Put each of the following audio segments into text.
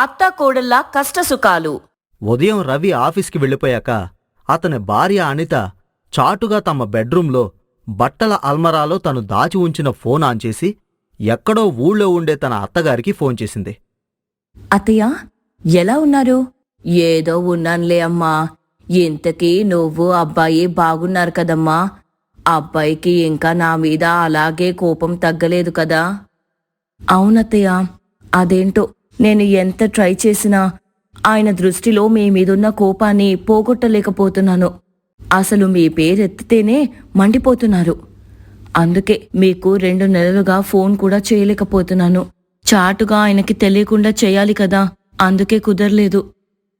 అత్త కోడళ్ళ కష్టసుఖాలు. ఉదయం రవి ఆఫీస్కి వెళ్ళిపోయాక అతని భార్య అనిత చాటుగా తమ బెడ్రూంలో బట్టల అల్మరాలో తను దాచి ఉంచిన ఫోన్ ఆన్ చేసి ఎక్కడో ఊళ్ళో ఉండే తన అత్తగారికి ఫోన్ చేసింది. అత్తయ్య ఎలా ఉన్నారు? ఏదో ఉన్నానులే అమ్మా. ఇంతకీ నువ్వు అబ్బాయి బాగున్నారు కదమ్మా. అబ్బాయికి ఇంకా నా మీద అలాగే కోపం తగ్గలేదు కదా? అవునత్తయ్య అదేంటో నేను ఎంత ట్రై చేసినా ఆయన దృష్టిలో మీ మీదున్న కోపాన్ని పోగొట్టలేకపోతున్నాను. అసలు మీ పేరెత్తితేనే మండిపోతున్నారు. అందుకే మీకు రెండు నెలలుగా ఫోన్ కూడా చేయలేకపోతున్నాను. చాటుగా ఆయనకి తెలియకుండా చేయాలి కదా అందుకే కుదరలేదు.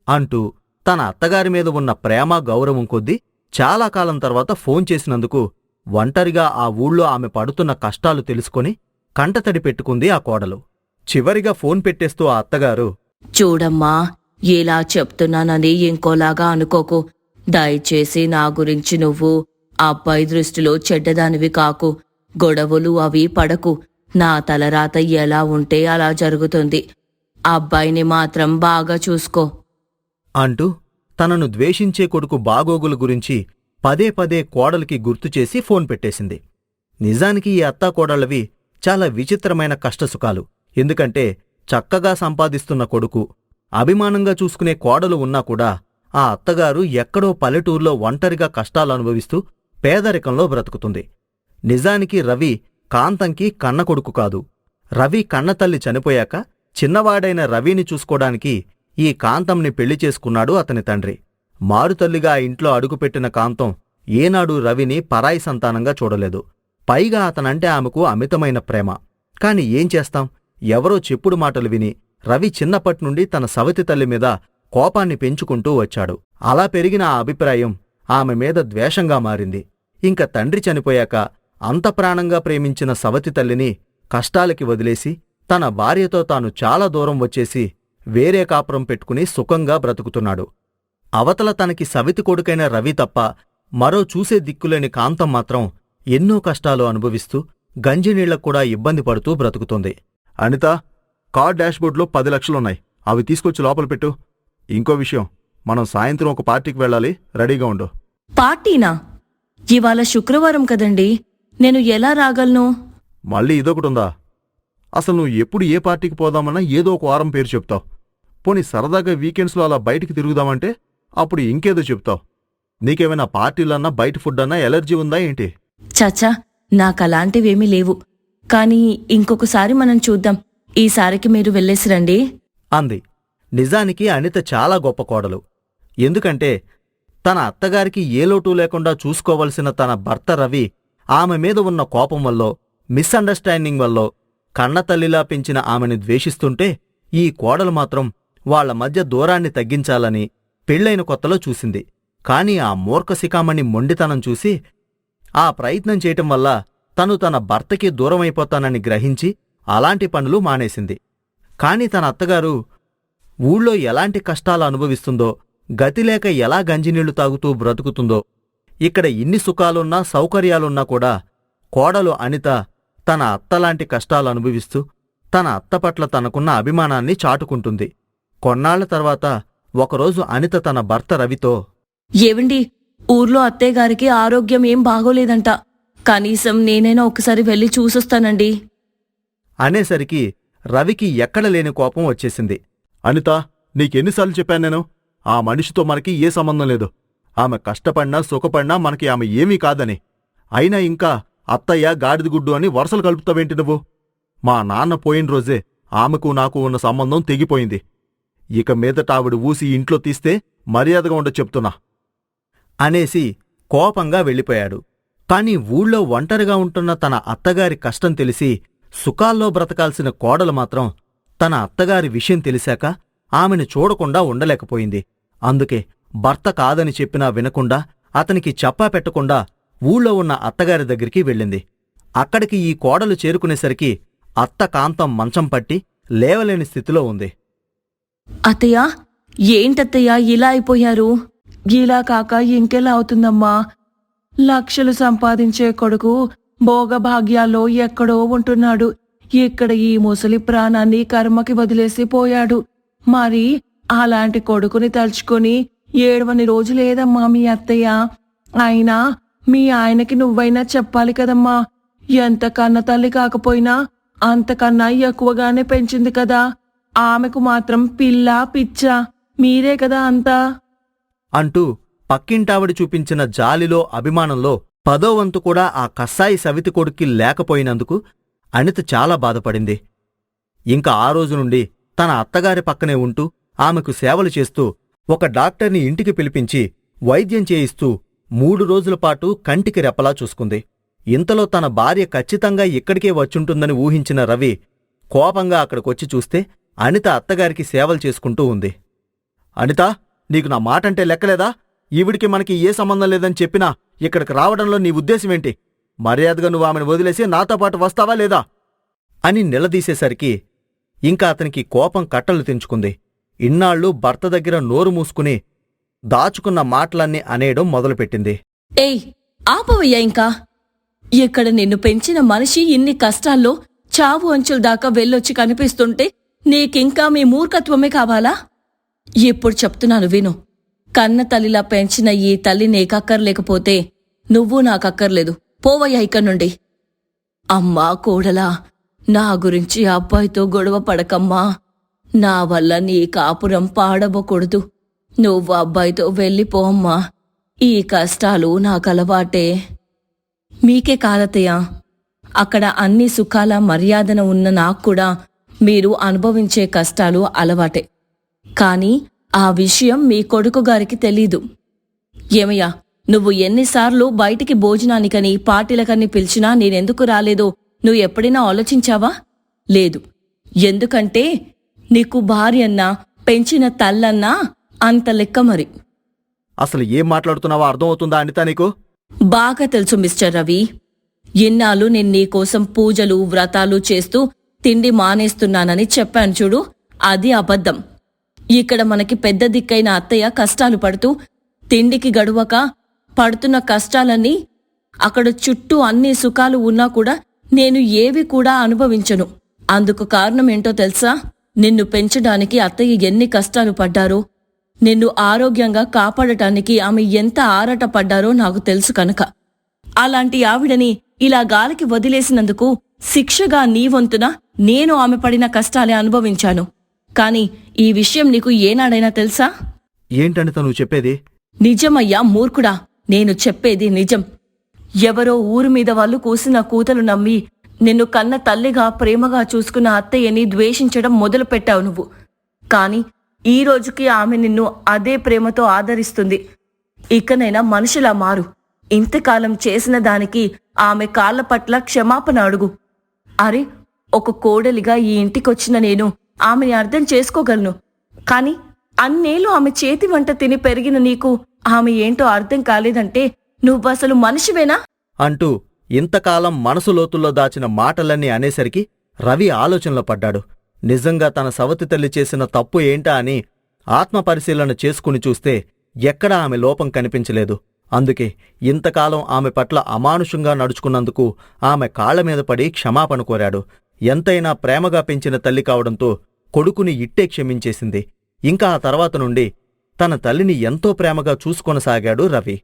అంటూ తన అత్తగారి మీద ఉన్న ప్రేమ గౌరవం కొద్దీ చాలా కాలం తర్వాత ఫోన్ చేసినందుకు ఒంటరిగా ఆ ఊళ్ళో ఆమె పడుతున్న కష్టాలు తెలుసుకొని కంటతడి పెట్టుకుంది ఆ కోడలు. చివరిగా ఫోన్ పెట్టేస్తూ ఆ అత్తగారు చూడమ్మా ఇలా చెప్తున్నానని ఇంకోలాగా అనుకోకు. దయచేసి నా గురించి నువ్వు అబ్బాయి దృష్టిలో చెడ్డదానివి కాకు. గొడవలు అవి పడకు. నా తలరాత ఎలా ఉంటే అలా జరుగుతుంది. అబ్బాయిని మాత్రం బాగా చూసుకో. అంటూ తనను ద్వేషించే కొడుకు బాగోగుల గురించి పదే పదే కోడలికి గుర్తుచేసి ఫోన్ పెట్టేసింది. నిజానికి ఈ అత్తాకోడళ్ళవి చాలా విచిత్రమైన కష్టసుఖాలు. ఎందుకంటే చక్కగా సంపాదిస్తున్న కొడుకు అభిమానంగా చూసుకునే కోడలు ఉన్నా కూడా ఆ అత్తగారు ఎక్కడో పల్లెటూర్లో ఒంటరిగా కష్టాలు అనుభవిస్తూ పేదరికంలో బ్రతుకుతుంది. నిజానికి రవి కాంతంకి కన్న కొడుకు కాదు. రవి కన్నతల్లి చనిపోయాక చిన్నవాడైన రవిని చూసుకోడానికి ఈ కాంతంని పెళ్ళి చేసుకున్నాడు అతని తండ్రి. మారుతల్లిగా ఆ ఇంట్లో అడుగుపెట్టిన కాంతం ఏనాడు రవిని పరాయి సంతానంగా చూడలేదు. పైగా అతనంటే ఆమెకు అమితమైన ప్రేమ. కాని ఏం చేస్తాం? ఎవరో చెప్పుడు మాటలు విని రవి చిన్నప్పట్నుండి తన సవతి తల్లి మీద కోపాన్ని పెంచుకుంటూ వచ్చాడు. అలా పెరిగిన ఆ అభిప్రాయం ఆమె మీద ద్వేషంగా మారింది. ఇంక తండ్రి చనిపోయాక అంత ప్రాణంగా ప్రేమించిన సవతి తల్లిని కష్టాలకి వదిలేసి తన భార్యతో తాను చాలా దూరం వచ్చేసి వేరే కాపురం పెట్టుకుని సుఖంగా బ్రతుకుతున్నాడు. అవతల తనకి సవితి కొడుకైన రవి తప్ప మరో చూసే దిక్కులేని కాంతం మాత్రం ఎన్నో కష్టాలు అనుభవిస్తూ గంజినీళ్ళకు కూడా ఇబ్బంది పడుతూ బ్రతుకుతుంది. అనిత కార్ డాష్బోర్డ్లో పది లక్షలున్నాయి. అవి తీసుకొచ్చి లోపల పెట్టు. ఇంకో విషయం మనం సాయంత్రం ఒక పార్టీకి వెళ్ళాలి రెడీగా ఉండు. పార్టీనా? ఇవాళ శుక్రవారం కదండి. నేను ఎలా రాగలను? మళ్ళీ ఇదొకటుందా అసలు నువ్వు ఎప్పుడు ఏ పార్టీకి పోదామన్నా ఏదో ఒక వారం పేరు చెప్తావు. పోనీ సరదాగా వీకెండ్స్లో అలా బయటికి తిరుగుదామంటే అప్పుడు ఇంకేదో చెప్తావు. నీకేమైనా పార్టీలన్నా బయట ఫుడ్ అన్నా ఎలర్జీ ఉందా ఏంటి? చచ్చా నాకలాంటివేమీ లేవు. కానీ ఇంకొకసారి మనం చూద్దాం. ఈసారికి మీరు వెళ్ళేసి రండి. అంది. నిజానికి అనిత చాలా గొప్ప కోడలు. ఎందుకంటే తన అత్తగారికి ఏ లోటు లేకుండా చూసుకోవలసిన తన భర్త రవి ఆమె మీద ఉన్న కోపం వల్లో మిస్అండర్స్టాండింగ్ వల్లో కన్నతల్లిలా పెంచిన ఆమెని ద్వేషిస్తుంటే ఈ కోడలు మాత్రం వాళ్ళ మధ్య దూరాన్ని తగ్గించాలని పెళ్ళైన కొత్తలో చూసింది. కాని ఆ మూర్ఖ శిఖామణి మొండితనం చూసి ఆ ప్రయత్నం చేయటం వల్ల తను తన భర్తకి దూరమైపోతానని గ్రహించి అలాంటి పనులు మానేసింది. కాని తన అత్తగారు ఊళ్ళో ఎలాంటి కష్టాలు అనుభవిస్తుందో గతిలేక ఎలా గంజినీళ్ళు తాగుతూ బ్రతుకుతుందో ఇక్కడ ఇన్ని సుఖాలున్నా సౌకర్యాలున్నా కూడా కోడలు అనిత తన అత్తలాంటి కష్టాలు అనుభవిస్తూ తన అత్త పట్ల తనకున్న అభిమానాన్ని చాటుకుంటుంది. కొన్నాళ్ళ తర్వాత ఒకరోజు అనిత తన భర్త రవితో ఏవండి ఊర్లో అత్తయ్యగారికి ఆరోగ్యం ఏం బాగోలేదంట. కనీసం నేనైనా ఒకసారి వెళ్ళి చూసొస్తానండి. అనేసరికి రవికి ఎక్కడ లేని కోపం వచ్చేసింది. అనిత నీకెన్నిసార్లు చెప్పాను నేను? ఆ మనిషితో మనకి ఏ సంబంధం లేదు. ఆమె కష్టపడినా సుఖపడినా మనకి ఆమె ఏమీ కాదని. అయినా ఇంకా అత్తయ్య గాడిదగుడ్డు అని వరుసలు కలుపుతావేంటి నువ్వు? మా నాన్న పోయిన రోజే ఆమెకు నాకు ఉన్న సంబంధం తెగిపోయింది. ఇక మీదట ఆవిడ ఊసి ఇంట్లో తీస్తే మర్యాదగా ఉండ చెప్తున్నా. అనేసి కోపంగా వెళ్ళిపోయాడు. కాని ఊళ్ళో ఒంటరిగా ఉంటున్న తన అత్తగారి కష్టం తెలిసి సుఖాల్లో బ్రతకాల్సిన కోడలు మాత్రం తన అత్తగారి విషయం తెలిసాక ఆమెను చూడకుండా ఉండలేకపోయింది. అందుకే భర్త కాదని చెప్పినా వినకుండా అతనికి చెప్పా పెట్టకుండా ఊళ్ళో ఉన్న అత్తగారి దగ్గరికి వెళ్ళింది. అక్కడికి ఈ కోడలు చేరుకునేసరికి అత్త కాంతం మంచం పట్టి లేవలేని స్థితిలో ఉంది. అత్తయ్య ఏంటత్తయ్య ఇలా అయిపోయారు? ఇలా కాక ఇంకెలా అవుతుందమ్మా? లక్షలు సంపాదించే కొడుకు భోగభాగ్యాల్లో ఎక్కడో ఉంటున్నాడు. ఇక్కడ ఈ ముసలి ప్రాణాన్ని కర్మకి వదిలేసి పోయాడు. మరి అలాంటి కొడుకుని తలుచుకొని ఏడవని రోజు లేదమ్మా మీ అత్తయ్య. అయినా మీ ఆయనకి నువ్వైనా చెప్పాలి కదమ్మా. ఎంత కన్న తల్లి కాకపోయినా అంతకన్నా ఎక్కువగానే పెంచింది కదా. ఆమెకు మాత్రం పిల్ల పిచ్చ మీరే కదా అంతా. అంటూ పక్కింటావిడ చూపించిన జాలిలో అభిమానంలో పదో వంతు కూడా ఆ కస్సాయి సవితి కొడుక్కి లేకపోయినందుకు అనిత చాలా బాధపడింది. ఇంకా ఆ రోజు నుండి తన అత్తగారి పక్కనే ఉంటూ ఆమెకు సేవలు చేస్తూ ఒక డాక్టర్ని ఇంటికి పిలిపించి వైద్యం చేయిస్తూ మూడు రోజుల పాటు కంటికి రెప్పలా చూసుకుంది. ఇంతలో తన భార్య ఖచ్చితంగా ఇక్కడికే వచ్చుంటుందని ఊహించిన రవి కోపంగా అక్కడికొచ్చి చూస్తే అనిత అత్తగారికి సేవలు చేసుకుంటూ ఉంది. అనిత నీకు నా మాటంటే లెక్కలేదా? ఈవిడికి మనకి ఏ సంబంధం లేదని చెప్పినా ఇక్కడికి రావడంలో నీ ఉద్దేశమేంటి మర్యాదగా నువ్వు ఆమెను వదిలేసి నాతో పాటు వస్తావా లేదా? అని నిలదీసేసరికి ఇంకా అతనికి కోపం కట్టలు తెంచుకుంది. ఇన్నాళ్ళు భర్త దగ్గర నోరు మూసుకుని దాచుకున్న మాటలన్నీ అనేయడం మొదలుపెట్టింది. ఏయ్ ఆపవయ్యా ఇంకా. ఇక్కడ నిన్ను పెంచిన మనిషి ఇన్ని కష్టాల్లో చావు అంచుల దాకా వెళ్ళొచ్చి కనిపిస్తుంటే నీకింకా మీ మూర్ఖత్వమే కావాలా? ఇప్పుడు చెప్తున్నాను విను. కన్న తల్లిలా పెంచిన ఈ తల్లి నీకక్కర్లేకపోతే నువ్వు నాకక్కర్లేదు. పోవయ్యా ఇక్కడి నుండి. అమ్మా కోడలా నా గురించి అబ్బాయితో గొడవ పడకమ్మా. నా వల్ల నీ కాపురం పాడవకూడదు. నువ్వు అబ్బాయితో వెళ్ళిపోమ్మా ఈ కష్టాలు నాకలవాటే. మీకే కాదతయ్య అక్కడ అన్ని సుఖాల మర్యాదన ఉన్న నాకు కూడా మీరు అనుభవించే కష్టాలు అలవాటే. కానీ ఆ విషయం మీ కొడుకు గారికి తెలీదు. ఏమయ్యా నువ్వు ఎన్నిసార్లు బయటికి భోజనానికని పార్టీలకని పిలిచినా నేనెందుకు రాలేదో? నువ్వు ఎప్పుడైనా ఆలోచించావా? లేదు. ఎందుకంటే నీకు భార్యన్నా పెంచిన తల్లన్నా అంత లెక్క మరి. అసలు ఏం మాట్లాడుతున్నావో అర్థమవుతుందా అనిత నీకు? బాగా తెలుసు మిస్టర్ రవి. ఇన్నాళ్ళు నేను నీకోసం పూజలు వ్రతాలు చేస్తూ తిండి మానేస్తున్నానని చెప్పాను చూడు అది అబద్ధం. ఇక్కడ మనకి పెద్ద దిక్కైన అత్తయ్య కష్టాలు పడుతూ తిండికి గడువక పడుతున్న కష్టాలన్నీ అక్కడ చుట్టూ అన్ని సుఖాలు ఉన్నా కూడా నేను ఏవి కూడా అనుభవించను. అందుకు కారణం ఏంటో తెలుసా? నిన్ను పెంచడానికి అత్తయ్య ఎన్ని కష్టాలు పడ్డారో నిన్ను ఆరోగ్యంగా కాపాడటానికి ఆమె ఎంత ఆరాట పడ్డారో నాకు తెలుసు కనుక. అలాంటి ఆవిడని ఇలా గాలికి వదిలేసినందుకు శిక్షగా నీ వంతున నేను ఆమె పడిన కష్టాలే అనుభవించాను. కాని ఈ విషయం నీకు ఏనాడైనా తెలుసా? ఏంటనిత నువ్వు చెప్పేది? నిజమయ్యా మూర్ఖుడా నేను చెప్పేది నిజం. ఎవరో ఊరు మీద వాళ్ళు కూసిన కూతలు నమ్మి నిన్ను కన్న తల్లిగా ప్రేమగా చూసుకున్న అత్తయ్యని ద్వేషించడం మొదలుపెట్టావు నువ్వు. కాని ఈ రోజుకి ఆమె నిన్ను అదే ప్రేమతో ఆదరిస్తుంది. ఇకనైనా మనిషిలా మారు. ఇంతకాలం చేసిన దానికి ఆమె కాళ్ళ పట్ల క్షమాపణ అడుగు. అరే ఒక కోడలిగా ఈ ఇంటికొచ్చిన నేను ఆమెని అర్థం చేసుకోగలను. కాని అన్నేళ్ళు ఆమె చేతి వంట తిని పెరిగిన నీకు ఆమె ఏంటో అర్థం కాలేదంటే నువ్వసలు మనిషివేనా? అంటూ ఇంతకాలం మనసు లోతుల్లో దాచిన మాటలన్నీ అనేసరికి రవి ఆలోచనలో పడ్డాడు. నిజంగా తన సవతి తల్లి చేసిన తప్పు ఏంటా అని ఆత్మపరిశీలన చేసుకుని చూస్తే ఎక్కడా ఆమె లోపం కనిపించలేదు. అందుకే ఇంతకాలం ఆమె పట్ల అమానుషంగా నడుచుకున్నందుకు ఆమె కాళ్ళ మీద పడి క్షమాపణ కోరాడు. ఎంతైనా ప్రేమగా పెంచిన తల్లి కావడంతో కొడుకుని ఇట్టే క్షమించేసింది. ఇంకా ఆ తర్వాత నుండి తన తల్లిని ఎంతో ప్రేమగా చూసుకొనసాగాడు రవి.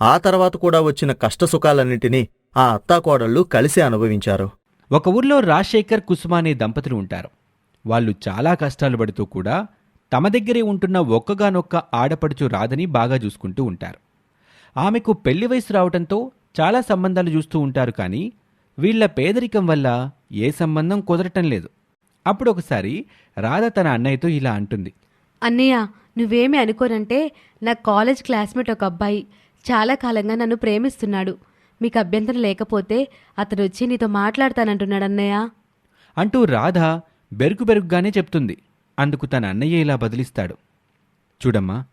ఆ తర్వాత కూడా వచ్చిన కష్టసుఖాలన్నింటినీ ఆ అత్తాకోడళ్ళు కలిసి అనుభవించారు. ఒక ఊర్లో రాజశేఖర్ కుసుమ అనే దంపతులు ఉంటారు. వాళ్ళు చాలా కష్టాలు పడుతూ కూడా తమ దగ్గరే ఉంటున్న ఒక్కగానొక్క ఆడపడుచు రాదని బాగా చూసుకుంటూ ఉంటారు. ఆమెకు పెళ్ళి వయసు రావటంతో చాలా సంబంధాలు చూస్తూ ఉంటారు కానీ వీళ్ళ పేదరికం వల్ల ఏ సంబంధం కుదరటం లేదు. అప్పుడు ఒకసారి రాధ తన అన్నయ్యతో ఇలా అంటుంది. అన్నయ్య నువ్వేమి అనుకోనంటే నా కాలేజ్ క్లాస్మేట్ ఒక అబ్బాయి. చాలా కాలంగా నన్ను ప్రేమిస్తున్నాడు. మీకు అభ్యంతరం లేకపోతే అతడు వచ్చి నీతో మాట్లాడతానంటున్నాడు అన్నయ్య. అంటూ రాధ బెరుకు బెరుగ్గానే చెప్తుంది. అందుకు తన అన్నయ్య ఇలా బదిలిస్తాడు. చూడమ్మా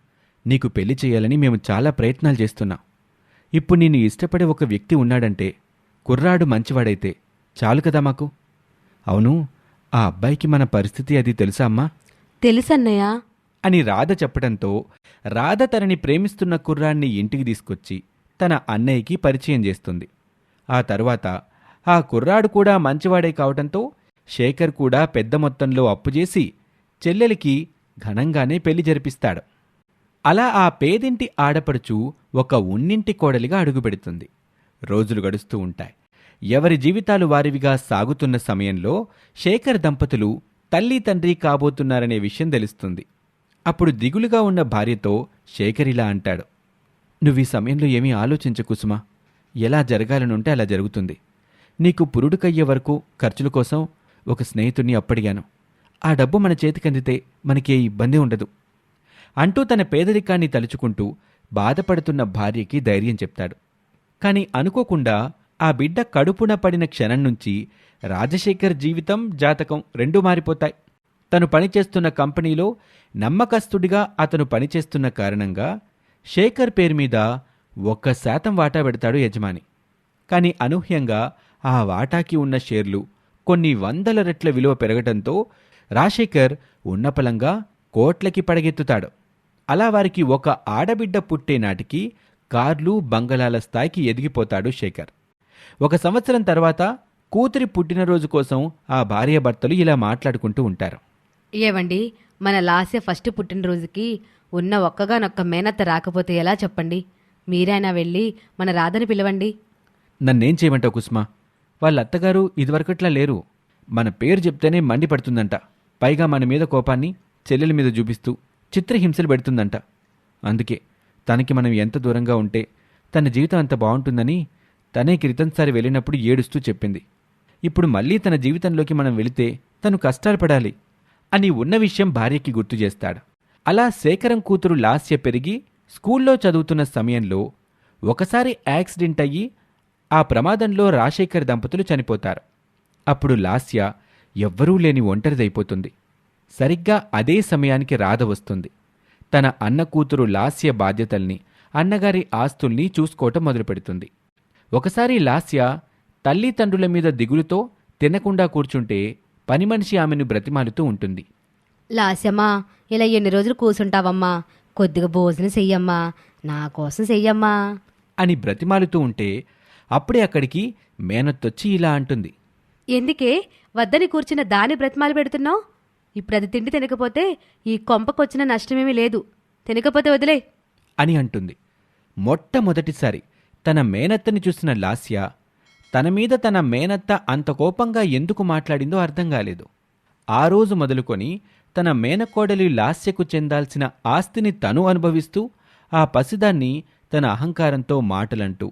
నీకు పెళ్ళి చేయాలని మేము చాలా ప్రయత్నాలు చేస్తున్నాం. ఇప్పుడు నేను ఇష్టపడే ఒక వ్యక్తి ఉన్నాడంటే కుర్రాడు మంచివాడైతే చాలు కదా మాకు. అవును ఆ అబ్బాయికి మన పరిస్థితి అది తెలుసా అమ్మా? తెలుసన్నయ్య. అని రాధ చెప్పడంతో రాధ తనని ప్రేమిస్తున్న కుర్రాన్ని ఇంటికి తీసుకొచ్చి తన అన్నయ్యకి పరిచయం చేస్తుంది. ఆ తర్వాత ఆ కుర్రాడు కూడా మంచివాడే కావటంతో శేఖర్ కూడా పెద్ద మొత్తంలో అప్పు చేసి చెల్లెలికి ఘనంగానే పెళ్ళి జరిపిస్తాడు. అలా ఆ పేదింటి ఆడపడుచు ఒక ఉన్నింటి కోడలిగా అడుగుపెడుతుంది. రోజులు గడుస్తూ ఉంటాయి. ఎవరి జీవితాలు వారివిగా సాగుతున్న సమయంలో శేఖర్ దంపతులు తల్లి తండ్రి కాబోతున్నారనే విషయం తెలుస్తుంది. అప్పుడు దిగులుగా ఉన్న భార్యతో శేఖర్ ఇలా అంటాడు. నువ్వు ఈ సమయంలో ఏమీ ఆలోచించ కుసుమా ఎలా జరగాలనుంటే అలా జరుగుతుంది. నీకు పురుడుకయ్యే వరకు ఖర్చుల కోసం ఒక స్నేహితుడిని అప్పడిగాను. ఆ డబ్బు మన చేతికందితే మనకే ఇబ్బంది ఉండదు. అంటూ తన పేదరికాన్ని తలుచుకుంటూ బాధపడుతున్న భార్యకి ధైర్యం చెప్తాడు. కాని అనుకోకుండా ఆ బిడ్డ కడుపున పడిన క్షణం నుంచి రాజశేఖర్ జీవితం జాతకం రెండూ మారిపోతాయి. తను పనిచేస్తున్న కంపెనీలో నమ్మకస్తుడిగా అతను పనిచేస్తున్న కారణంగా శేఖర్ పేరు మీద ఒక్క శాతం వాటా పెడతాడు యజమాని. కానీ అనూహ్యంగా ఆ వాటాకి ఉన్న షేర్లు కొన్ని వందల రెట్ల విలువ పెరగటంతో రాజశేఖర్ ఉన్నపలంగా కోట్లకి పడగెత్తుతాడు. అలా వారికి ఒక ఆడబిడ్డ పుట్టే నాటికి కార్లు బంగళాల స్థాయికి ఎదిగిపోతాడు శేఖర్. ఒక సంవత్సరం తర్వాత కూతురి పుట్టినరోజు కోసం ఆ భార్యాభర్తలు ఇలా మాట్లాడుకుంటూ ఉంటారు. ఏవండి మన లాస్య ఫస్ట్ పుట్టినరోజుకి ఉన్న ఒక్కగానొక్క మేనత్త రాకపోతే ఎలా చెప్పండి? మీరైనా వెళ్ళి మన రాధని పిలవండి. నన్నేం చేయమంటావు కుసుమా? వాళ్ళ అత్తగారు ఇదివరకట్లా లేరు. మన పేరు చెప్తేనే మండిపడుతుందంట. పైగా మన మీద కోపాన్ని చెల్లెల మీద చూపిస్తూ చిత్రహింసలు పెడుతుందంట. అందుకే తనకి మనం ఎంత దూరంగా ఉంటే తన జీవితం అంత బాగుంటుందని తనే క్రితంసారి వెళ్ళినప్పుడు ఏడుస్తూ చెప్పింది. ఇప్పుడు మళ్ళీ తన జీవితంలోకి మనం వెళితే తను కష్టాలు పడాలి అని ఉన్న విషయం భార్యకి గుర్తు చేస్తాడు. అలా శేఖరం కూతురు లాస్య పెరిగి స్కూల్లో చదువుతున్న సమయంలో ఒకసారి యాక్సిడెంట్ అయ్యి ఆ ప్రమాదంలో రాజశేఖర్ దంపతులు చనిపోతారు. అప్పుడు లాస్య ఎవ్వరూ లేని ఒంటరిదైపోతుంది. సరిగ్గా అదే సమయానికి రాధ వస్తుంది. తన అన్న కూతురు లాస్య బాధ్యతల్ని అన్నగారి ఆస్తుల్ని చూసుకోవటం మొదలుపెడుతుంది. ఒకసారి లాస్య తల్లిదండ్రుల మీద దిగులుతో తినకుండా కూర్చుంటే పని మనిషి ఆమెను బ్రతిమాలుతూ ఉంటుంది. లాస్యమ్మా ఇలా ఎన్ని రోజులు కూర్చుంటావమ్మా కొద్దిగా భోజనం చెయ్యమ్మా. నా కోసం చెయ్యమ్మా. అని బ్రతిమాలుతూ ఉంటే అప్పుడే అక్కడికి మేనత్తొచ్చి ఇలా అంటుంది. ఎందుకే? వద్దని కూర్చున్న దాని బ్రతిమాలు పెడుతున్నావు? ఇప్పుడు అది తిండి తినకపోతే ఈ కొంపకొచ్చిన నష్టమేమీ లేదు. తినకపోతే వదిలే. అని అంటుంది. మొట్టమొదటిసారి తన మేనత్తని చూసిన లాస్య తన మీద తన మేనత్త అంత కోపంగా ఎందుకు మాట్లాడిందో అర్థం కాలేదు. ఆ రోజు మొదలుకొని తన మేనకోడలి లాస్యకు చెందాల్సిన ఆస్తిని తను అనుభవిస్తూ ఆ పసిదాన్ని తన అహంకారంతో మాటలంటూ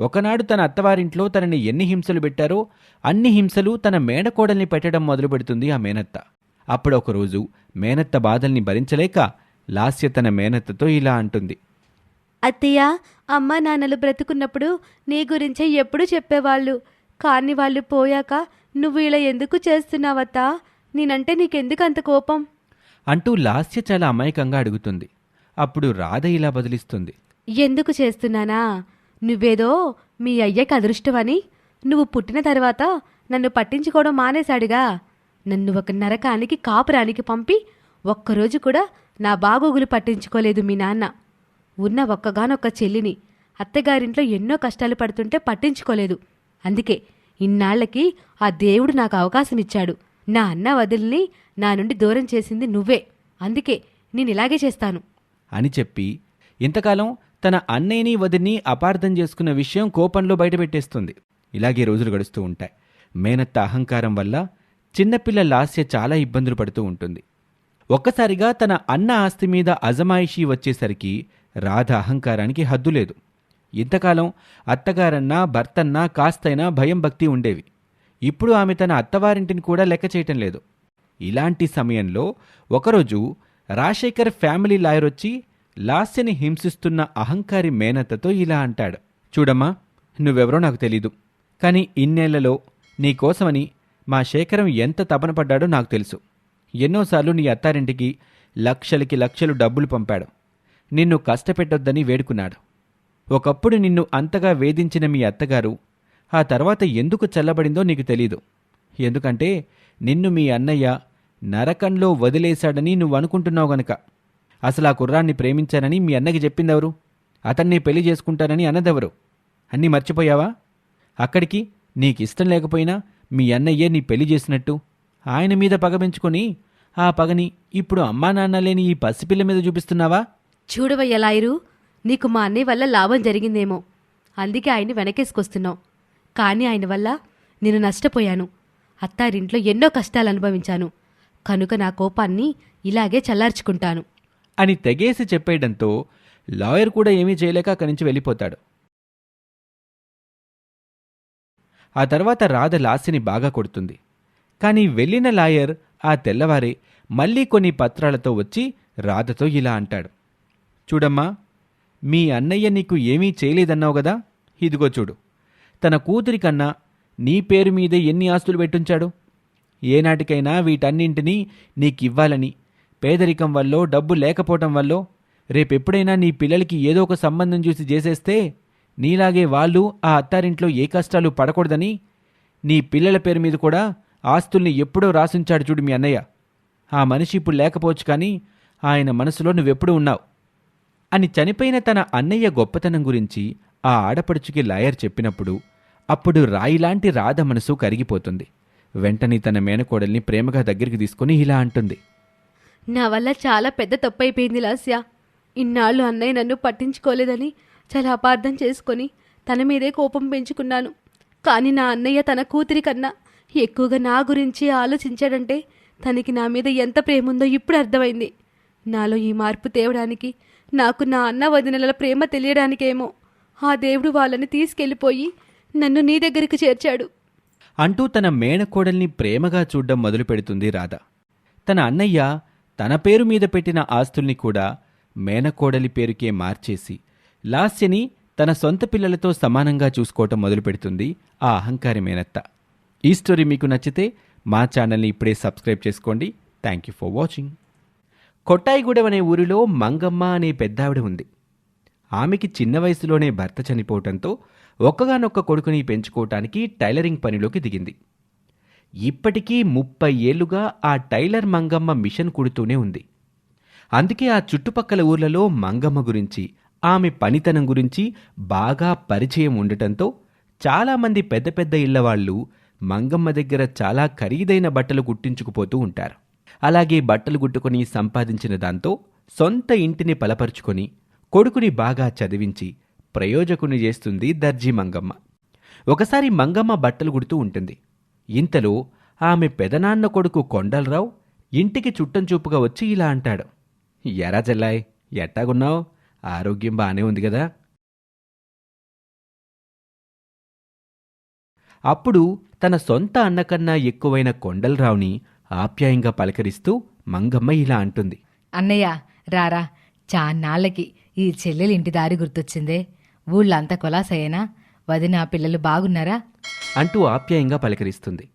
ఒకనాడు తన అత్తవారింట్లో తనని ఎన్ని హింసలు పెట్టారో అన్ని హింసలు తన మేనకోడల్ని పెట్టడం మొదలుపెడుతుంది ఆ మేనత్త. అప్పుడు ఒకరోజు మేనత్త బాధల్ని భరించలేక లాస్య తన మేనత్తతో ఇలా అంటుంది. అత్తయ్య అమ్మా నాన్నలు బ్రతుకున్నప్పుడు నీ గురించే ఎప్పుడు చెప్పేవాళ్ళు. కానీ వాళ్ళు పోయాక నువ్వు ఇలా ఎందుకు చేస్తున్నావత్తా? నేనంటే నీకెందుకు అంత కోపం? అంటూ లాస్య చాలా అమాయకంగా అడుగుతుంది. అప్పుడు రాధ ఇలా బదిలిస్తుంది. ఎందుకు చేస్తున్నానా? నువ్వేదో మీ అయ్యకి అదృష్టమని నువ్వు పుట్టిన తర్వాత నన్ను పట్టించుకోవడం మానేశాడుగా. నన్ను ఒక నరకానికి కాపురానికి పంపి ఒక్కరోజు కూడా నా బాగోగులు పట్టించుకోలేదు మీ నాన్న. ఉన్న ఒక్కగానొక్క చెల్లిని అత్తగారింట్లో ఎన్నో కష్టాలు పడుతుంటే పట్టించుకోలేదు. అందుకే ఇన్నాళ్ళకి ఆ దేవుడు నాకు అవకాశం ఇచ్చాడు. నా అన్న వదిలిని నా నుండి దూరం చేసింది నువ్వే. అందుకే నేను ఇలాగే చేస్తాను. అని చెప్పి ఇంతకాలం తన అన్నయ్యని వదిని అపార్థం చేసుకున్న విషయం కోపంలో బయటపెట్టేస్తుంది. ఇలాగే రోజులు గడుస్తూ ఉంటాయి. మేనత్త అహంకారం వల్ల చిన్నపిల్ల లాస్య చాలా ఇబ్బందులు పడుతూ ఉంటుంది. ఒక్కసారిగా తన అన్న ఆస్తి మీద అజమాయిషీ వచ్చేసరికి రాధ అహంకారానికి హద్దు లేదు. ఇంతకాలం అత్తగారన్నా భర్తన్నా కాస్తైనా భయం భక్తి ఉండేవి. ఇప్పుడు ఆమె తన అత్తవారింటిని కూడా లెక్క చేయటం లేదు. ఇలాంటి సమయంలో ఒకరోజు రాజశేఖర్ ఫ్యామిలీ లాయర్ వచ్చి లాస్యని హింసిస్తున్న అహంకారి మేనత్తతో ఇలా అంటాడు. చూడమ్మా నువ్వెవరో నాకు తెలీదు. కానీ ఇన్నేళ్ళలో నీకోసమని మా శేఖరం ఎంత తపన పడ్డాడో నాకు తెలుసు. ఎన్నోసార్లు నీ అత్తారింటికి లక్షలకి లక్షలు డబ్బులు పంపాడు. నిన్ను కష్టపెట్టొద్దని వేడుకున్నాడు. ఒకప్పుడు నిన్ను అంతగా వేధించిన మీ అత్తగారు ఆ తర్వాత ఎందుకు చల్లబడిందో నీకు తెలీదు. ఎందుకంటే నిన్ను మీ అన్నయ్య నరకంలో వదిలేశాడని నువ్వు అనుకుంటున్నావు గనక. అసలు ఆ కుర్రాన్ని ప్రేమించానని మీ అన్నకి చెప్పిందెవరు? అతన్ని పెళ్ళి చేసుకుంటానని అన్నదెవరు? అన్నీ మర్చిపోయావా? అక్కడికి నీకిష్టం లేకపోయినా మీ అన్నయ్యే నీ పెళ్ళి చేసినట్టు. ఆయన మీద పగ పెంచుకొని ఆ పగని ఇప్పుడు అమ్మా నాన్న లేని ఈ పసిపిల్ల మీద చూపిస్తున్నావా? చూడవయ్య లాయరు నీకు మా అన్నయ్య వల్ల లాభం జరిగిందేమో. అందుకే ఆయన్ని వెనకేసుకొస్తున్నావు. కానీ ఆయన వల్ల నేను నష్టపోయాను. అత్తారింట్లో ఎన్నో కష్టాలు అనుభవించాను కనుక నా కోపాన్ని ఇలాగే చల్లార్చుకుంటాను. అని తెగేసి చెప్పేయడంతో లాయర్ కూడా ఏమీ చేయలేక అక్కడి నుంచి వెళ్ళిపోతాడు. ఆ తర్వాత రాధ లాస్యని బాగా కొడుతుంది. కానీ వెళ్ళిన లాయర్ ఆ తెల్లవారే మళ్ళీ కొన్ని పత్రాలతో వచ్చి రాధతో ఇలా అంటాడు. చూడమ్మా మీ అన్నయ్య నీకు ఏమీ చేయలేదన్నావు కదా ఇదిగో చూడు తన కూతురి కన్నా నీ పేరు మీదే ఎన్ని ఆస్తులు పెట్టుంచాడు? ఏనాటికైనా వీటన్నింటినీ నీకివ్వాలని పేదరికం వల్లో డబ్బు లేకపోవటం వల్లో రేపెప్పుడైనా నీ పిల్లలకి ఏదో ఒక సంబంధం చూసి చేసేస్తే నీలాగే వాళ్ళు ఆ అత్తారింట్లో ఏ కష్టాలు పడకూడదని నీ పిల్లల పేరు మీద కూడా ఆస్తుల్ని ఎప్పుడో రాసుంచాడు చూడు మీ అన్నయ్య. ఆ మనిషి ఇప్పుడు లేకపోవచ్చు కానీ ఆయన మనసులో నువ్వెప్పుడు ఉన్నావు? అని చనిపోయిన తన అన్నయ్య గొప్పతనం గురించి ఆ ఆడపడుచుకి లాయర్ చెప్పినప్పుడు అప్పుడు రాయిలాంటి రాధ మనసు కరిగిపోతుంది. వెంటనే తన మేనకోడల్ని ప్రేమగా దగ్గరికి తీసుకుని ఇలా అంటుంది. నా వల్ల చాలా పెద్ద తప్పైపోయింది లాస్య. ఇన్నాళ్ళు అన్నయ్య నన్ను పట్టించుకోలేదని చాలా అపార్థం చేసుకొని తన మీదే కోపం పెంచుకున్నాను. కానీ నా అన్నయ్య తన కూతురి కన్నా ఎక్కువగా నా గురించి ఆలోచించాడంటే తనకి నా మీద ఎంత ప్రేమ ఉందో ఇప్పుడు అర్థమైంది. నాలో ఈ మార్పు తేవడానికి నాకు నా అన్న వదినల ప్రేమ తెలియడానికేమో. ఆ దేవుడు వాళ్ళని తీసుకెళ్ళిపోయి నన్ను నీ దగ్గరికి చేర్చాడు. అంటూ తన మేనకోడల్ని ప్రేమగా చూడ్డం మొదలు పెడుతుంది రాధ. తన అన్నయ్య తన పేరు మీద పెట్టిన ఆస్తుల్ని కూడా మేనకోడలి పేరుకే మార్చేసి లాస్యని తన సొంత పిల్లలతో సమానంగా చూసుకోవటం మొదలు పెడుతుంది ఆ అహంకారి మేనత్త. ఈ స్టోరీ మీకు నచ్చితే మా ఛానల్ని ఇప్పుడే సబ్స్క్రైబ్ చేసుకోండి. Thank you for watching. Kottaigudem అనే ఊరిలో మంగమ్మ అనే పెద్దావిడ ఉంది. ఆమెకి చిన్న వయసులోనే భర్త చనిపోవటంతో ఒక్కగానొక్క కొడుకుని పెంచుకోవటానికి టైలరింగ్ పనిలోకి దిగింది. ఇప్పటికీ ముప్పై ఏళ్ళుగా ఆ టైలర్ మంగమ్మ మిషన్ కుడుతూనే ఉంది. అందుకే ఆ చుట్టుపక్కల ఊర్లలో మంగమ్మ గురించి ఆమె పనితనం గురించి బాగా పరిచయం ఉండటంతో చాలామంది పెద్ద పెద్ద ఇళ్ళవాళ్ళు మంగమ్మ దగ్గర చాలా ఖరీదైన బట్టలు కుట్టించుకుపోతూ ఉంటారు. అలాగే బట్టలు గుట్టుకుని సంపాదించిన దాంతో సొంత ఇంటిని బలపరుచుకొని కొడుకుని బాగా చదివించి ప్రయోజకుని చేస్తుంది దర్జీ మంగమ్మ. ఒకసారి మంగమ్మ బట్టలు గుడుతూ ఉంటుంది. ఇంతలో ఆమె పెదనాన్న కొడుకు కొండలరావు ఇంటికి చుట్టం చూపుగా వచ్చి ఇలా అంటాడు. ఎరా చెల్లాయ్ ఎట్టాగున్నావు? ఆరోగ్యం బానే ఉంది కదా అప్పుడు తన సొంత అన్నకన్నా ఎక్కువైన కొండలరావుని ఆప్యాయంగా పలకరిస్తూ మంగమ్మ ఇలా అంటుంది. అన్నయ్య రారా చాన్నాళ్ళకి ఈ చెల్లెలి ఇంటి దారి గుర్తొచ్చిందే. ఊళ్ళంతా కొలాసయ్యేనా వదిన పిల్లలు బాగున్నారా? అంటూ ఆప్యాయంగా పలకరిస్తుంది.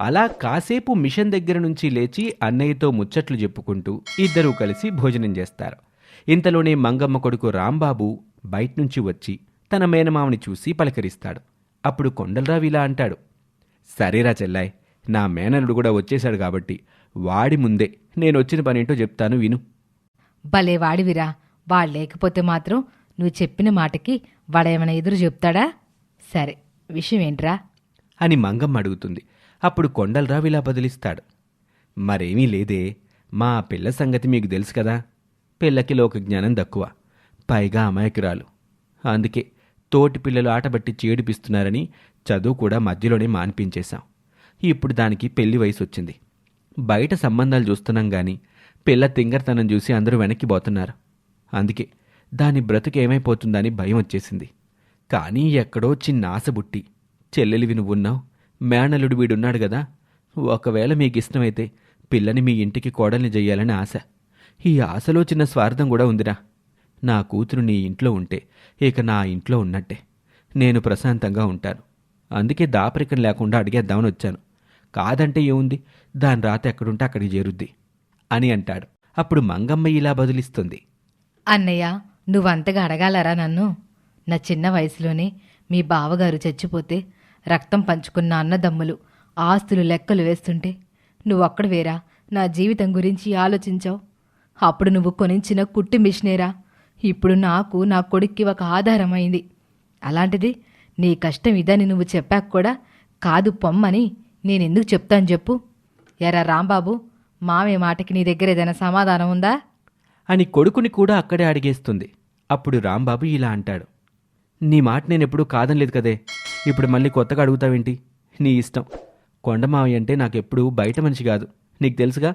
అలా కాసేపు మిషన్ దగ్గర నుంచి లేచి అన్నయ్యతో ముచ్చట్లు చెప్పుకుంటూ ఇద్దరూ కలిసి భోజనం చేస్తారు. ఇంతలోనే మంగమ్మ కొడుకు రాంబాబు బయట్నుంచి వచ్చి తన మేనమామని చూసి పలకరిస్తాడు. అప్పుడు కొండలరావు ఇలా అంటాడు. సరేరా చెల్లాయ్ నా మేనలుడు కూడా వచ్చేశాడు కాబట్టి వాడి ముందే నేను వచ్చిన పనేంటో చెప్తాను విను. భలే వాడివిరా. వాడు లేకపోతే మాత్రం నువ్వు చెప్పిన మాటకి వాడేమైనా ఎదురు చెప్తాడా? సరే విషయం ఏంట్రా? అని మంగమ్మ అడుగుతుంది. అప్పుడు కొండలరావు ఇలా బదిలిస్తాడు. మరేమీ లేదే మా పిల్ల సంగతి మీకు తెలుసు కదా. పిల్లకి లోక జ్ఞానం తక్కువ. పైగా అమాయకురాలు. అందుకే తోటి పిల్లలు ఆటబట్టి చేడిపిస్తున్నారని చదువు కూడా మధ్యలోనే మాన్పించేశాం. ఇప్పుడు దానికి పెళ్ళి వయసు వచ్చింది బయట సంబంధాలు చూస్తున్నాం గాని పిల్ల తింగర్తనం చూసి అందరూ వెనక్కి పోతున్నారు. అందుకే దాని బ్రతుకు ఏమైపోతుందని భయం వచ్చేసింది. కానీ ఎక్కడో చిన్న ఆశ బుట్టి చెల్లెలివి నువ్వున్నావు మేనలుడు వీడున్నాడు కదా ఒకవేళ మీకు ఇష్టమైతే పిల్లని మీ ఇంటికి కోడల్ని చెయ్యాలని ఆశ. ఈ ఆశలో చిన్న స్వార్థం కూడా ఉందిరా. నా కూతురు నీ ఇంట్లో ఉంటే ఇక నా ఇంట్లో ఉన్నట్టే. నేను ప్రశాంతంగా ఉంటాను. అందుకే దాపరికం లేకుండా అడిగేద్దామని వచ్చాను. కాదంటే ఏముంది? దాని రాత ఎక్కడుంటే అక్కడికి చేరుద్ది అని అంటాడు. అప్పుడు మంగమ్మ ఇలా బదులిస్తుంది. అన్నయ్య నువ్వంతగా అడగాలరా నన్ను? నా చిన్న వయసులోనే మీ బావగారు చచ్చిపోతే రక్తం పంచుకున్న అన్నదమ్ములు ఆస్తులు లెక్కలు వేస్తుంటే నువ్వక్కడ వేరా? నా జీవితం గురించి ఆలోచించావు. అప్పుడు నువ్వు కొనించిన కుట్టి మిషనేరా? ఇప్పుడు నాకు నా కొడుక్కి ఒక ఆధారమైంది అలాంటిది నీ కష్టం ఇదని నువ్వు చెప్పాక కూడా కాదు పొమ్మని నేనెందుకు చెప్తాను చెప్పు. ఎరా రాంబాబు మామే మాటకి నీ దగ్గర ఏదైనా సమాధానం ఉందా? అని కొడుకుని కూడా అక్కడే అడిగేస్తుంది. అప్పుడు రాంబాబు ఇలా అంటాడు. నీ మాట నేను ఎప్పుడూ కాదనలేదు కదే. ఇప్పుడు మళ్ళీ కొత్తగా అడుగుతావేంటి? నీ ఇష్టం. కొండమావి అంటే నాకెప్పుడు బయట మనిషి కాదు. నీకు తెలుసుగా?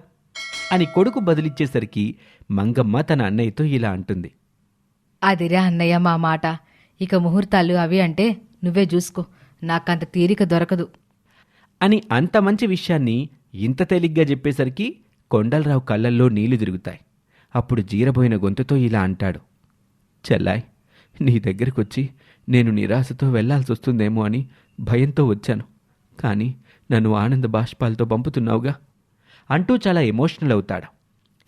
అని కొడుకు బదిలిచ్చేసరికి మంగమ్మ తన అన్నయ్యతో ఇలా అంటుంది. అదిరా అన్నయ్య మా మాట. ఇక ముహూర్తాలు అవి అంటే నువ్వే చూసుకో. నాకంత తీరిక దొరకదు. అని అంత మంచి విషయాన్ని ఇంత తేలిగ్గా చెప్పేసరికి కొండలరావు కళ్ళల్లో నీళ్ళు తిరుగుతాయి. అప్పుడు జీరబోయిన గొంతుతో ఇలా అంటాడు. చెల్లాయ్ నీ దగ్గరకొచ్చి నేను నిరాశతో వెళ్ళాల్సి వస్తుందేమో అని భయంతో వచ్చాను. కానీ నన్ను ఆనంద బాష్పాలతో పంపుతున్నావుగా? అంటూ చాలా ఎమోషనల్ అవుతాడు.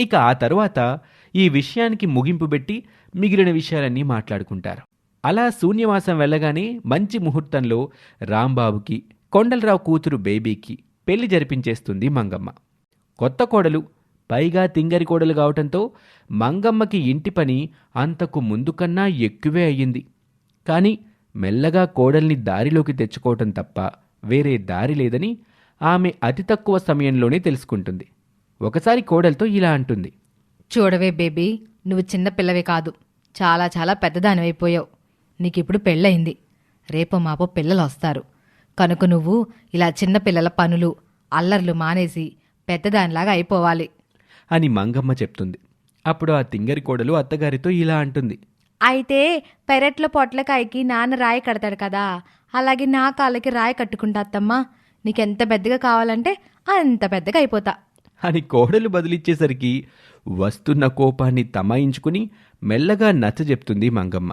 ఇక ఆ తరువాత ఈ విషయానికి ముగింపు పెట్టి మిగిలిన విషయాలన్నీ మాట్లాడుకుంటారు. అలా శూన్యవాసం వెళ్ళగానే మంచి ముహూర్తంలో రాంబాబుకి కొండలరావు కూతురు బేబీకి పెళ్ళి జరిపించేస్తుంది మంగమ్మ. కొత్త కోడలు పైగా తింగరి కోడలు కావటంతో మంగమ్మకి ఇంటి పని అంతకు ముందు కన్నా ఎక్కువే అయ్యింది. కానీ మెల్లగా కోడల్ని దారిలోకి తెచ్చుకోవటం తప్ప వేరే దారి లేదని ఆమె అతి తక్కువ సమయంలోనే తెలుసుకుంటుంది. ఒకసారి కోడలతో ఇలా అంటుంది. చూడవే బేబీ నువ్వు చిన్న పిల్లవే కాదు చాలా చాలా పెద్దదానివైపోయావు. నీకిప్పుడు పెళ్ళయింది. రేపు మాపో పిల్లలు వస్తారు కనుక నువ్వు ఇలా చిన్న పిల్లల పనులు అల్లర్లు మానేసి పెద్దదానిలాగా అయిపోవాలి. అని మంగమ్మ చెప్తుంది. అప్పుడు ఆ తింగరి కోడలు అత్తగారితో ఇలా అంటుంది. అయితే పెరట్లో పొట్లకాయకి నాన్న రాయి కడతాడు కదా అలాగే నా కాళ్ళకి రాయి కట్టుకుంటా అత్తమ్మా. నీకెంత పెద్దగా కావాలంటే అంత పెద్దగా అయిపోతా. అని కోడలు బదిలిచ్చేసరికి వస్తున్న కోపాన్ని తమాయించుకుని మెల్లగా నచ్చజెప్తుంది మంగమ్మ.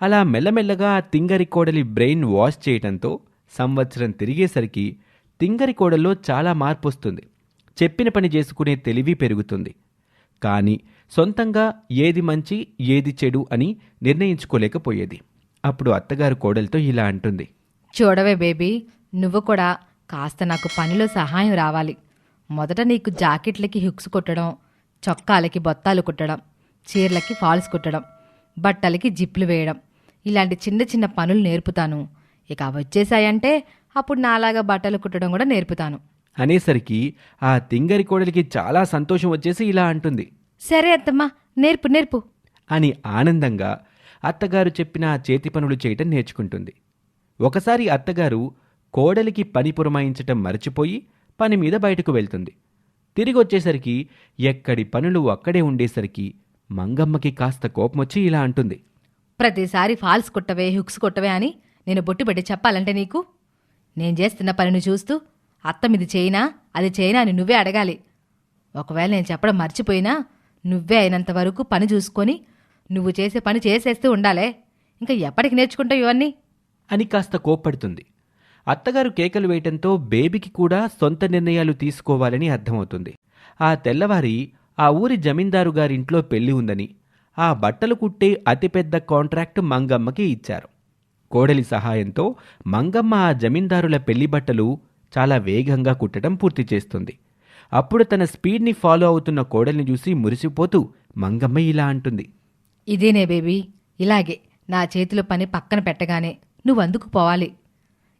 అలా మెల్లమెల్లగా ఆ తింగరి కోడలి బ్రెయిన్ వాష్ చేయటంతో సంవత్సరం తిరిగేసరికి తింగరి కోడల్లో చాలా మార్పు వస్తుంది చెప్పిన పని చేసుకునే తెలివి పెరుగుతుంది. కానీ సొంతంగా ఏది మంచి ఏది చెడు అని నిర్ణయించుకోలేకపోయేది. అప్పుడు అత్తగారు కోడలతో ఇలా అంటుంది. చూడవే బేబీ నువ్వు కూడా కాస్త నాకు పనిలో సహాయం రావాలి. మొదట నీకు జాకెట్లకి హుక్స్ కుట్టడం చొక్కాలకి బొత్తాలు కుట్టడం చీరలకి ఫాల్స్ కుట్టడం బట్టలకి జిప్లు వేయడం ఇలాంటి చిన్న చిన్న పనులు నేర్పుతాను. ఇక వచ్చేసాయంటే అప్పుడు నాలాగా బట్టలు కుట్టడం కూడా నేర్పుతాను. అనేసరికి ఆ తింగరి కోడలికి చాలా సంతోషం వచ్చేసి ఇలా అంటుంది. సరే అత్తమ్మా నేర్పు నేర్పు. అని ఆనందంగా అత్తగారు చెప్పిన చేతి పనులు చేయటం నేర్చుకుంటుంది. ఒకసారి అత్తగారు కోడలికి పని పురమాయించటం మరచిపోయి పని మీద బయటకు వెళ్తుంది. తిరిగి వచ్చేసరికి ఎక్కడి పనులు అక్కడే ఉండేసరికి మంగమ్మకి కాస్త కోపమొచ్చి ఇలా అంటుంది. ప్రతిసారి ఫాల్స్ కుట్టవే హుక్స్ కుట్టవే అని నేను బొట్టు పెట్టి చెప్పాలంటే నీకు? నేను చేస్తున్న పనిని చూస్తూ అత్త మీది అది చేయినా అని నువ్వే అడగాలి. ఒకవేళ నేను చెప్పడం మర్చిపోయినా నువ్వే అయినంత వరకు పని చూసుకొని నువ్వు చేసే పని చేసేస్తూ ఉండాలే. ఇంకా ఎప్పటికి నేర్చుకుంటావు ఇవన్నీ? అని కాస్త కోప్పడుతుంది. అత్తగారు కేకలు వేయటంతో బేబీకి కూడా సొంత నిర్ణయాలు తీసుకోవాలని అర్థమవుతుంది. ఆ తెల్లవారి ఆ ఊరి జమీందారు గారింట్లో పెళ్ళి ఉందని ఆ బట్టలు కుట్టే అతిపెద్ద కాంట్రాక్ట్ మంగమ్మకి ఇచ్చారు. కోడలి సహాయంతో మంగమ్మ ఆ జమీందారుల పెళ్ళి బట్టలు చాలా వేగంగా కుట్టడం పూర్తి చేస్తుంది. అప్పుడు తన స్పీడ్ని ఫాలో అవుతున్న కోడల్ని చూసి మురిసిపోతూ మంగమ్మ ఇలా అంటుంది. ఇదేనే బేబీ ఇలాగే నా చేతిలో పని పక్కన పెట్టగానే నువ్వు అందుకు పోవాలి.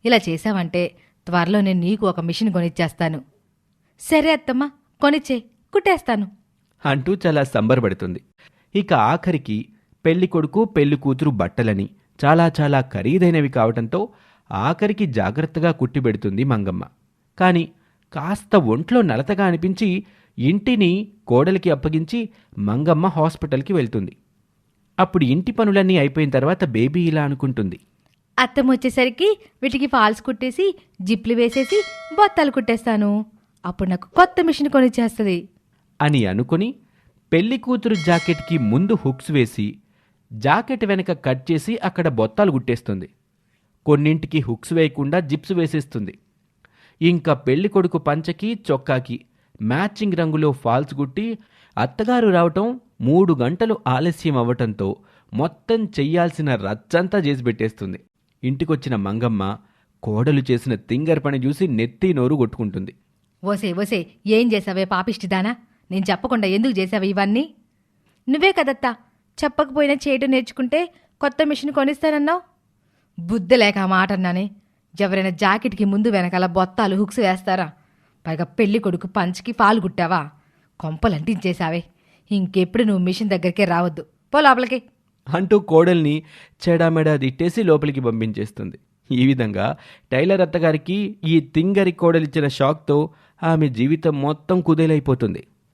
ఇలా చేశావంటే త్వరలో నేను నీకు ఒక మిషన్ కొనిచ్చేస్తాను. సరే అత్తమ్మా కొనిచ్చే కుట్టేస్తాను. అంటూ చాలా సంబరపడుతుంది. ఇక ఆఖరికి పెళ్ళి కొడుకు పెళ్ళి కూతురు బట్టలని చాలా చాలా ఖరీదైనవి కావటంతో ఆఖరికి జాగ్రత్తగా కుట్టిబెడుతుంది మంగమ్మ. కాని కాస్త ఒంట్లో నలతగా అనిపించి ఇంటిని కోడలికి అప్పగించి మంగమ్మ హాస్పిటల్కి వెళ్తుంది. అప్పుడు ఇంటి పనులన్నీ అయిపోయిన తర్వాత బేబీ ఇలా అనుకుంటుంది. అత్తం వచ్చేసరికి వీటికి ఫాల్స్ కుట్టేసి జిప్లు వేసేసి బొత్తాలు కుట్టేస్తాను. అప్పుడు నాకు కొత్త మిషన్ కొనిచ్చేస్తుంది. అని అనుకుని పెళ్ళి కూతురు జాకెట్కి ముందు హుక్స్ వేసి జాకెట్ వెనక కట్ చేసి అక్కడ బొత్తాలు గుట్టేస్తుంది. కొన్నింటికి హుక్స్ వేయకుండా జిప్స్ వేసేస్తుంది. ఇంకా పెళ్ళి కొడుకు పంచకి చొక్కాకి మ్యాచింగ్ రంగులో ఫాల్స్ గుట్టి అత్తగారు రావటం మూడు గంటలు ఆలస్యం అవ్వటంతో మొత్తం చెయ్యాల్సిన రచ్చంతా చేసి పెట్టేస్తుంది. ఇంటికొచ్చిన మంగమ్మ కోడలు చేసిన తింగర్ పని చూసి నెత్తి నోరు కొట్టుకుంటుంది. ఓసే ఓసే ఏం చేసావే పాపిష్టిదానా నేను చెప్పకుండా ఎందుకు చేసావు ఇవన్నీ? నువ్వే కదత్తా. చెప్పకపోయినా చేయటం నేర్చుకుంటే కొత్త మిషన్ కొనిస్తానన్నావు? బుద్ధి లేక ఆ మాట అన్నానే. ఎవరైనా జాకెట్కి ముందు వెనకాల బొత్తాలు హుక్స్ వేస్తారా? పైగా పెళ్ళి కొడుకు పంచికి పాలు గుట్టావా? కొంపలు అంటించేశావే. ఇంకెప్పుడు నువ్వు మిషన్ దగ్గరికే రావద్దు. పో లోపలికి. అంటూ కోడల్ని చెడామెడా తిట్టేసి లోపలికి పంపించేస్తుంది. ఈ విధంగా టైలర్ అత్తగారికి ఈ తింగరి కోడలిచ్చిన షాక్తో ఆమె జీవితం మొత్తం కుదేలైపోతుంది.